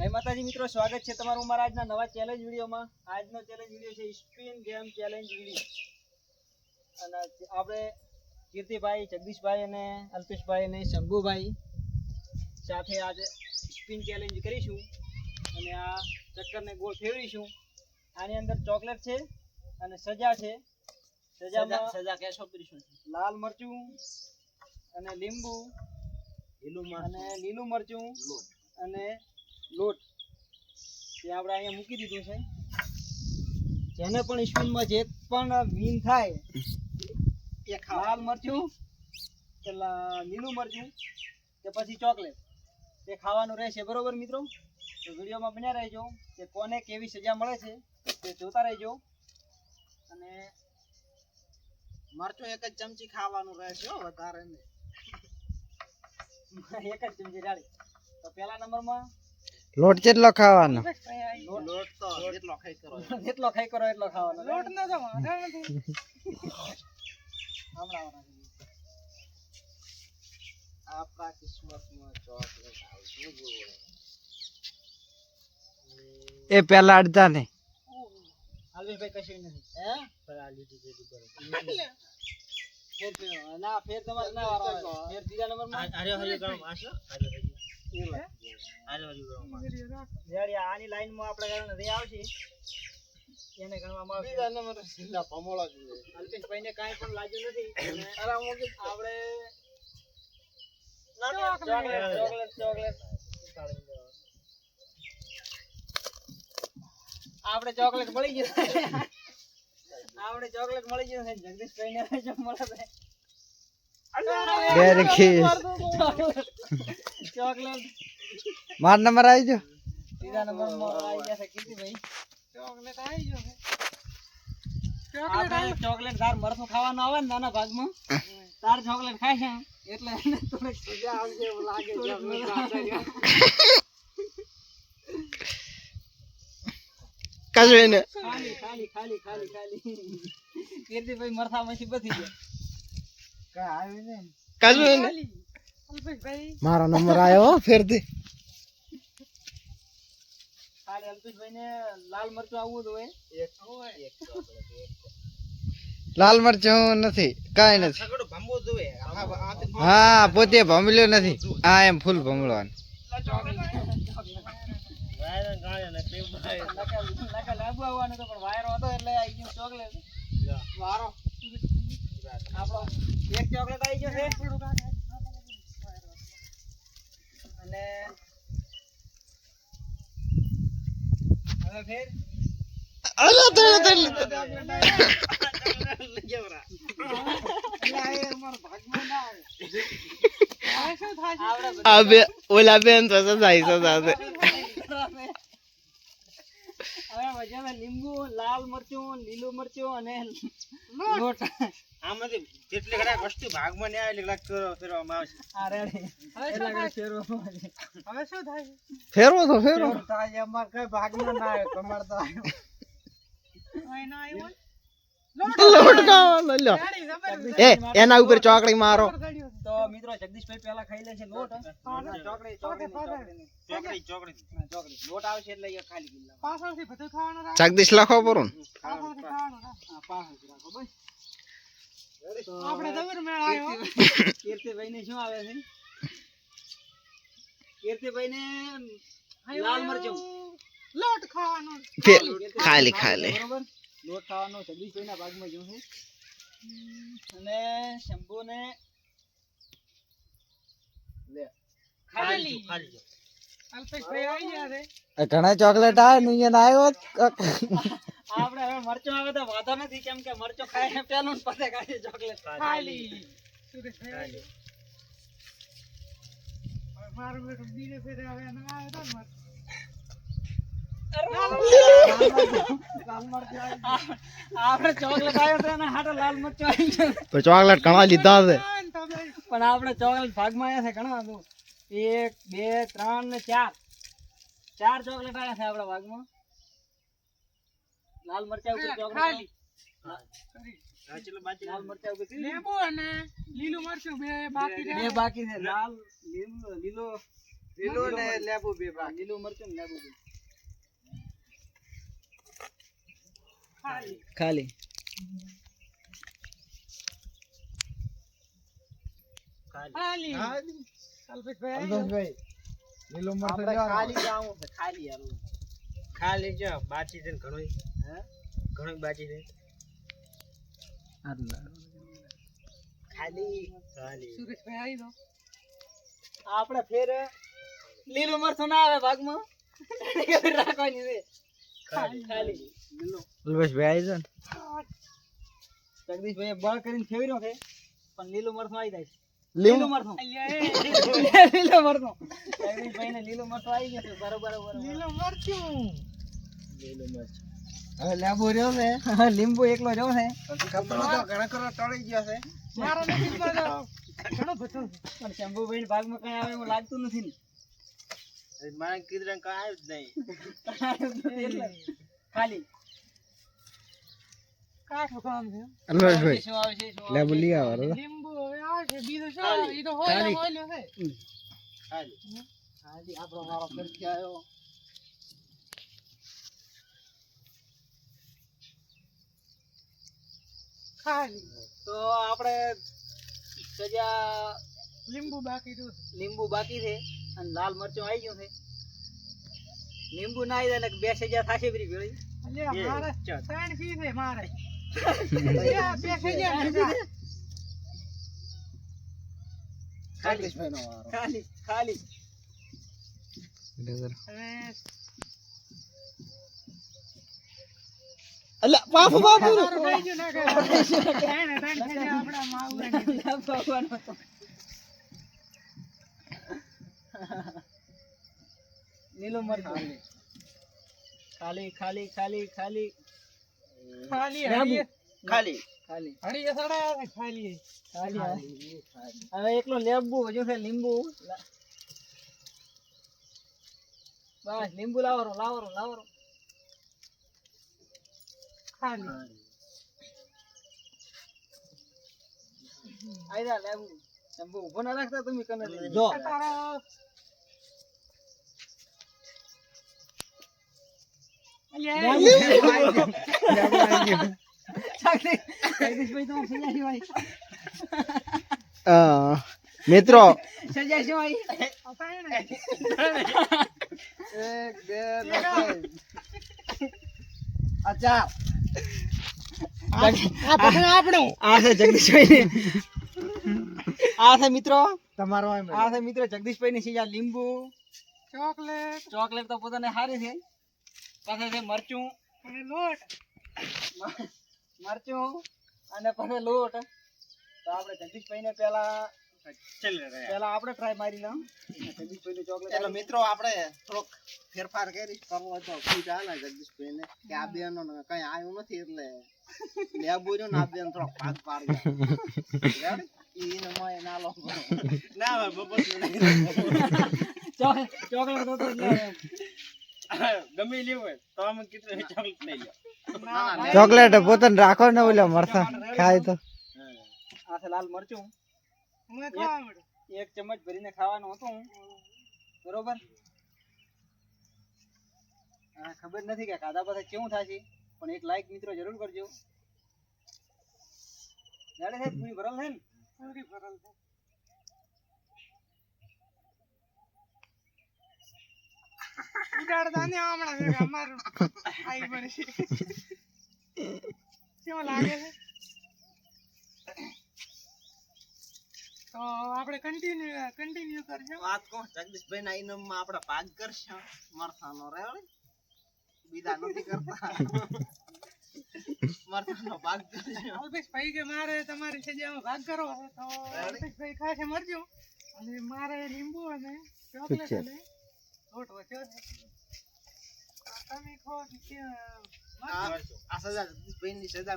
જય માતાજી મિત્રો સ્વાગત છે તમારું મારા આજના નવા ચેલેન્જ વિડીયોમાં. આજનો ચેલેન્જ વીડિયો છે સ્પિન ગેમ ચેલેન્જ વીડિયો અને આપણે કીર્તિભાઈ જગદીશભાઈ અને અલ્પેશભાઈ અને શંભુભાઈ સાથે આજે સ્પિન ચેલેન્જ કરીશું. અને આ ચક્કરને ગોળ ફેરવીશું. આની અંદર ચોકલેટ છે અને સજા છે. સજામાં સજા કેશો કરીશું લાલ મરચું અને લીંબુ લીલું અને લીલું મરચું અને લોટ તે આપણે અહીંયા મૂકી દીધું છે. જેને પણ સ્કૂલમાં જે પણ વીન થાય એ લાલ મરચું કે લીલું મરચું કે પછી ચોકલેટ તે ખાવાનું રહેશે. બરોબર મિત્રો? તો વિડીયોમાં બન્યા રહેજો કે કોને કેવી સજા મળે છે તે જોતા રહેજો. અને મરચું એક જ ચમચી ખાવાનું રહેશે વધારે નહીં. એક જ ચમચી ડાળી તો પહેલા નંબરમાં લોટ કેટલો ખાવાનો? જેટલો ખાઈ કરો. જેટલો ખાઈ કરો એટલો ખાવાનો. લોટ ન આપણા કિસ્મતમાં ચોકલેટ એ પેલા અડતા ને હાલવીભાઈ કશું નથી. હે? લીધી ના ફેર તમારે ના વારો. ફેર ત્રીજા નંબરમાં. આરે હરી આશો હરી આની આપણે રે આવશે એને ગણવામાં આવશે ત્રીજા નંબર સિંધા ભમોળા જોઈએ અલ્પેશભાઈને કાંઈ પણ લાગ્યું નથી અરે આપણે ચોકલેટ ચોકલેટ ચોકલેટ આપણે ચોકલેટ મળી ગયું આપણે ચોકલેટ મળી ગયું છે. જગદીશભાઈને જો મળે છે. ચોકલેટ. માર નંબર આવી ગયો. ત્રીજા નંબર આવી ગયા છે ભાઈ. ચોકલેટ આવી ગયો ચોકલેટ ચોકલેટ તાર મરસું ખાવાનું આવે ને નાના ભાગમાં. તાર ચોકલેટ ખાય છે. એટલે એને થોડીક સજા આવશે એવું લાગે છે કશું એને. ખાલી ખાલી ખાલી ખાલી ખાલી. કીર્તિભાઈ ભાઈ બધી ગયા. કાંઈ આવ્યું નહીં કશું ને મારો નંબર આવ્યો ફેરથી. લાલ મરચું આવવું જોઈએ એક એક લાલ મરચું નથી કઈ નથી. હા પોતે ભમલ્યો નથી. હા એમ ફૂલ ભમળવાનું. વાયર ગાળે ને પેમ ભાઈ નકલ નકલ લાંબુ આવવાનું તો પણ વાયરો હતો એટલે આવી ગયું ચોકલેટ. વારો. આપણો એક ચોકલેટ આવી ગયો છે. અને હવે ફેર? અલા તને તને. આપણે ઓલા બેન તો સજાઈ સજાશે લીંબુ લાલ મરચું લીલું મરચું અને લોટ. આમાંથી જેટલી ઘણા વસ્તુ ભાગમાં ને આવે એટલે ફેરવામાં ઘણા ફેરવો તો ફેરવો. થાય. અમાર કઈ ભાગમાં ના આવે કમર તો લોટ ખાવાનો લ્યો. એ એના ઉપર ચોકડી મારો. મિત્રો જગદીશભાઈ પહેલા ખાઈ લેશે લોટ ચોકડી ચોકડી ચોકડી ચોકડી. ચોકડી લોટ આવશે એટલે એ ખાલી કરી લેવાનું. જગદીશ લખો પરું હા, પાછળથી રાખો બસ. આવ્યો. કીર્તિભાઈ ને શું આવે છે? કીર્તિભાઈ ને લાલ મરચું. ફેર ખાલી ખાલી બરોબર? લોટ ખાવાનો જગદીશભાઈ ના ભાગમાં જવું છે. અને શંભુ ને લે ખાલી ખાલી. ઘણા ચોકલેટ આવે ને અહીંયા આવ્યો આપણે હવે મરચો આવે તો વાંધો નથી કેમ કે મરચો ખાય પેલું ને પછી ખાય ચોકલેટ. ખાલી. એના હાટે લાલ મરચું આવી ચોકલેટ ઘણા લીધા છે. પણ આપણે ચોકલેટ ભાગમાં આવ્યા છે ઘણા હતું એક બે ત્રણ ને ચાર. ચાર ચોકલેટ આવ્યા છે આપણા ભાગમાં. લાલ મરચા ઉપર ચોકલેટ હા, ચલો બાકી લાલ મરચા ઉપર લીંબુ અને લીલું મરચું બે બાકી બે બાકી છે. લાલ લીલો લીલો લીલો ને લેબુ બે લીલું મરચું ને લેબુ બી. ખાલી. ખાલી. અલ્પેશભાઈ. લીલો ખાલી ખાલી હારું. ખાલી જો બાચી છે ને ઘણું બાચી છે? ખાલી. ખાલી. આપણે ફેર લીલું મરચું ના આવે ભાગમાં. રાખવાની છે. ખાલી. ખાલી. અલ્પેશભાઈ આવી જાઓ જગદીશભાઈ બળ કરીને ફેરવ્યો છે પણ લીલું મરચું આવી જાય લીલું મરચું. લીલું મરચું. જગદીશભાઈ ને લીલું આવી ગયું બરોબર બરોબર લીલું મરચું. લીલું હવે લેબુ રહ્યો છે. લીંબુ એકલો રહ્યો છે. કપડો તો ઘણા ખરો ટળી ગયો છે. પણ શંભુભાઈ ભાગમાં કઈ આવે એવું લાગતું નથી ને. મારે કીધું કઈ જ નહીં. ખાલી. છે. આવે લેબુ છે? ખાલી હાજી આપણો વારો ફરીથી આવ્યો. તો આપણે સજા લીંબુ બાકી લીંબુ બાકી છે અને લાલ મરચું આવી ગયું છે. લીંબુ ના આવી જાય બે સજા થશે બધી ભેળી. જગદીશભાઈ નો વારો ખાલી. ખાલી અલ્યા બાપુ બાપુ ભગવાન હતો. લીલું મરચું ખાલી ખાલી ખાલી. ખાલી લેબુ. ખાલી. ખાલી. ખાલી હવે એકલો લેબુ હજુ છે લીંબુ. બસ લીંબુ લાવરો લાવરો લાવરો. ખાલી. જા લેબુ. શંભુ ઊભો ના રાખતા તમે કને જો. મિત્રો એક બે ત્રણ અચ્છા આ છે જગદીશભાઈ આ છે મિત્રો તમારો આ છે મિત્રો જગદીશભાઈ ની સીજા લીંબુ. ચોકલેટ. તો પોતાને સારી છે. પછી છે મરચું મ- મરચું અને પછી લોટ. તો આપણે જગદીશભાઈ ને પેલા પેલા આપણે ટ્રાય મારી લઉં જગદીશભાઈ ચોકલેટ એટલે મિત્રો આપણે થોડોક ફેરફાર કરી. કરવો જગદીશભાઈ ને કે આ બેન કઈ આવ્યું નથી એટલે લેબુ રહ્યું ને આ બેન થોડોક ભાગ પાડી. ના લો ના હવે બપોર ચોકલેટ ગમે લેવું હોય તો અમે કીધું ચોકલેટ લઈ લો ચોકલેટ પોતાને રાખો ને ઓલા મરસા ખાય તો. આ છે લાલ મરચું. એક ચમચ ભરીને ખાવાનું હતું બરોબર? આ ખબર નથી કે ખાધા પછી કેવું થશે પણ એક લાઈક મિત્રો જરૂર કરજો. જાડે સાહેબ પૂરી ભરલ છે ને? પૂરી ભરલ છે. વાત કહું જગદીશભાઈ ના ઇનામમાં આપણે ભાગ કરશું. મરસાનો રેવડે બીજા નથી કરતા. મરસાનો ભાગ કરશું. ઠીક છે અને મારે લીંબુ અને ની સજા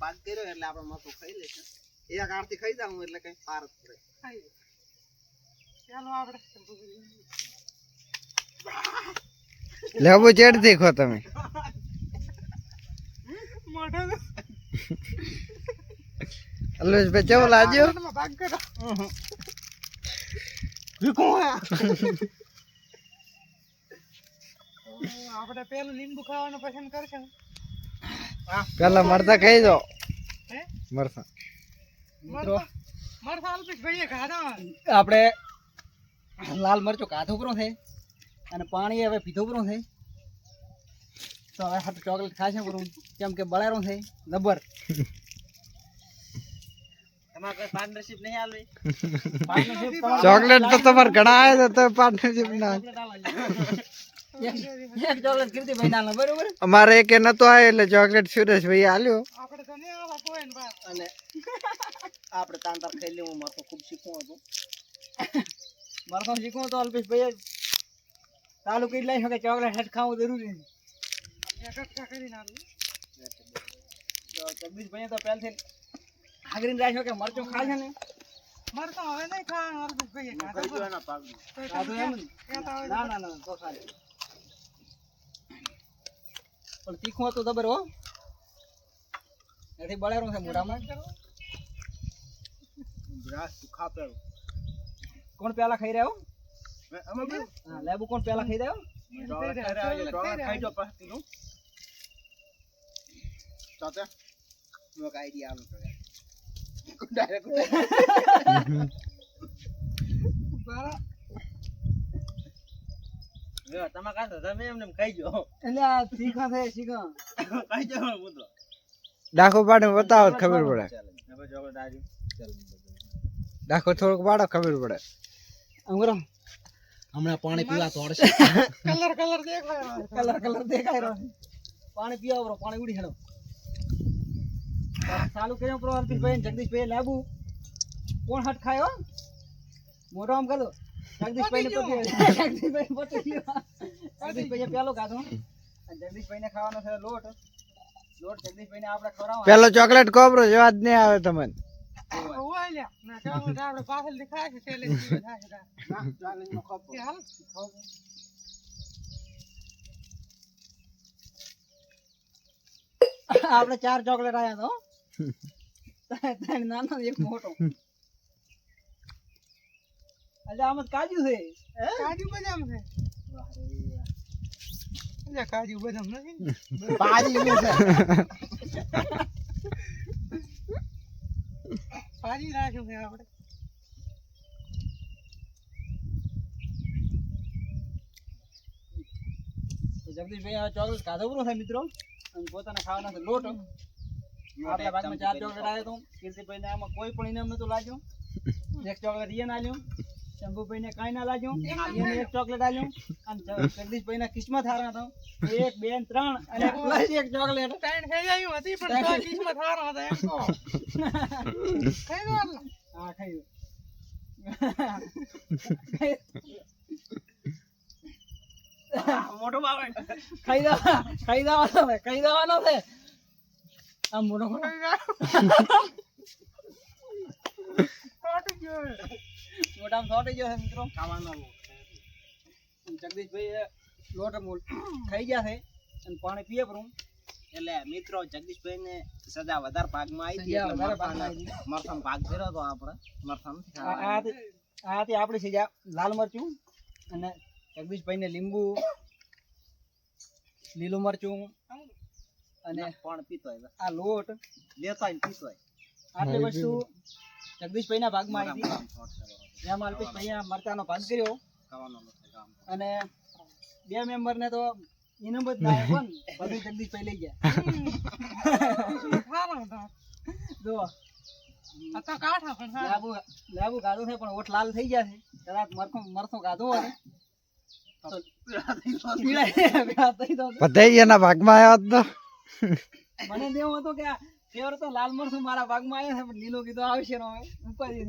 ભાગ કર્યો એટલે આપણે મતો ખાઈ લેશું. એક આરતી ખાઈ જાઉં એટલે કઈ પાર જ પડે. લેબુ ચેડ દેખો તમે. અલ્પેશભાઈ કેવો લાગ્યો? આપણે પેલું લીંબુ ખાવાનું પસંદ કરશું. પેલા મરતા ખાઈ દો હે? મરતા આપણે લાલ મરચો કાથો પૂરો છે અને પાણી હવે પીધો પૂરું છે. તો હવે હાથ ચોકલેટ ખાશે પૂરું કેમ કે બળેરો છે. જબર ચોકલેટ તો તમારે ઘણા આવે તો પાર્ટનરશિપ ના. અમારે એક નતો આવે એટલે ચોકલેટ સુરેશ ભાઈ આલ્યો. અને આપણે તાંતર ખાઈ લેવું મારે ખૂબ શીખવું હતું. મારે તો શીખવું તો અલ્પેશભાઈ ચાલુ કરી લઈ શકે ચોકલેટ હેઠ ખાવું જરૂરી છે. એક કટકા તો પહેલથી હાગરીને રાખ્યો કે મરચું છે ને. મારે હવે નહીં ખાવાનું અલ્પેશ ખાધા એમ ને? ના ના તો ખાલે પણ તીખું હતું ખબર હો. નથી બળેરું છે મોઢામાં. કોણ પેલા ખાઈ રહ્યો લેબુ કોણ પેલા ખાઈ રહ્યો ચોકલેટ ખાઈ રહ્યા છીએ. ચોકલેટ ખાઈ જો પછી કીધું ચાતે હું એક આઈડિયા આલું તો ડાયરેક્ટ બરાબર. તમે કાતો તમે એમને એમ ખાઈ જો એટલે તીખા છે શીખા ડાખો પાડે બતાવો ખબર પડે. ડાખો થોડોક પાડો ખબર પડે. અંગરો હમણાં પાણી પીવા તોડશે કલર કલર દેખાય કલર કલર દેખાય રહ્યો. પાણી પીવા બરો પાણી ઉડી હેડો. ચાલુ કર્યો પ્રો અલ્પેશભાઈ ને જગદીશભાઈ લાગુ કોણ હટ ખાયો મોટો આમ કરો. જગદીશભાઈ ને પછી જગદીશભાઈ પછી જગદીશભાઈ પેલો ખાધો જગદીશભાઈ ને ખાવાનો છે લોટ. લોટ જગદીશભાઈ ને આપણે ખવડાવવાનો. પેલો ચોકલેટ કોબરો જેવા જ નહીં આવે તમને. આપણે ચાર ચોકલેટ આયા તો. નાનો એક મોટો. એટલે આમાં કાજુ છે. હે? કાજુ બદામ છે. અલ્યા કાજુ બદામ નથી. છે. રાખ્યું છે આપણે. જગદીશભાઈ આ ચોકલેટ ખાધો પૂરો થાય મિત્રો. અને પોતાના ખાવાના લોટ. આપણા ભાગમાં ચાર ચોકલેટ આવ્યો તો. આમાં કોઈ પણ ઇનામ નતું લાગ્યું. એક ચોકલેટ ઈએ ના આલ્યું શંભુભાઈ ને કઈ ના લાગ્યું. એને એક ચોકલેટ આલ્યું અને જગદીશભાઈ ના કિસ્મત હારા હતો. એક બે ત્રણ અને પ્લસ એક ચોકલેટ. ત્રણ ખાઈ આવ્યું હતી પણ તો કિસ્મત હારા હતા એમ તો ખાઈ ગયો હા ખાઈ મોટો બાવે. ખાઈ દેવા ખાઈ દેવાનો છે ખાઈ દેવાનો છે. આ મોટો તોટી ગયો. મોટામાં થોડી ગયો છે મિત્રો. ખાવાનો જગદીશભાઈ લોટ મોલ- ખાઈ ગયા છે અને પાણી પીએ પણ. એટલે મિત્રો જગદીશભાઈ ને સજા વધારે ભાગમાં આવી હતી. એટલે ભાગ કર્યો હતો આપણે. મરથાનો આથી આપણી છે લાલ મરચું અને જગદીશભાઈ ને લીંબુ લીલું મરચું અને પણ પીતો હોય આ લોટ. લેતો પીતો આટલી વસ્તુ જગદીશભાઈ ના ભાગમાં આવી હતી. આમ થોટ ભાઈ મરચાનો ભાગ કર્યો. અને બે મેમ્બર ને તો ઇનામ જ ના આવ્યો ને બધું જગદીશભાઈ લઈ ગયા. જો આ તો કાઠા પણ હારા. લાબુ લાબુ ગાધું છે પણ ઓઠ લાલ થઈ ગયા છે. કદાચ મરખું મરથું ગાધું હોય બધા એના ભાગમાં આવ્યા જ મને એવું હતું કે આ ફેવર તો લાલ મરચું મારા ભાગમાં આવ્યો છે પણ લીલો કીધું આવશે ને હવે. ઉપાધિ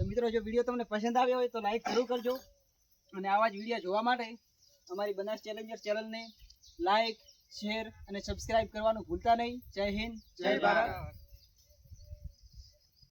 તો મિત્રો જો વીડિયો તમને પસંદ આવ્યો હોય તો લાઈક જરૂર કરજો અને આવા જ વીડિયો જોવા માટે અમારી બનાસ ચેલેન્જર ચેનલને લાઈક શેર અને સબસ્ક્રાઇબ કરવાનું ભૂલતા નહીં. જય હિન્દ જય ભારત.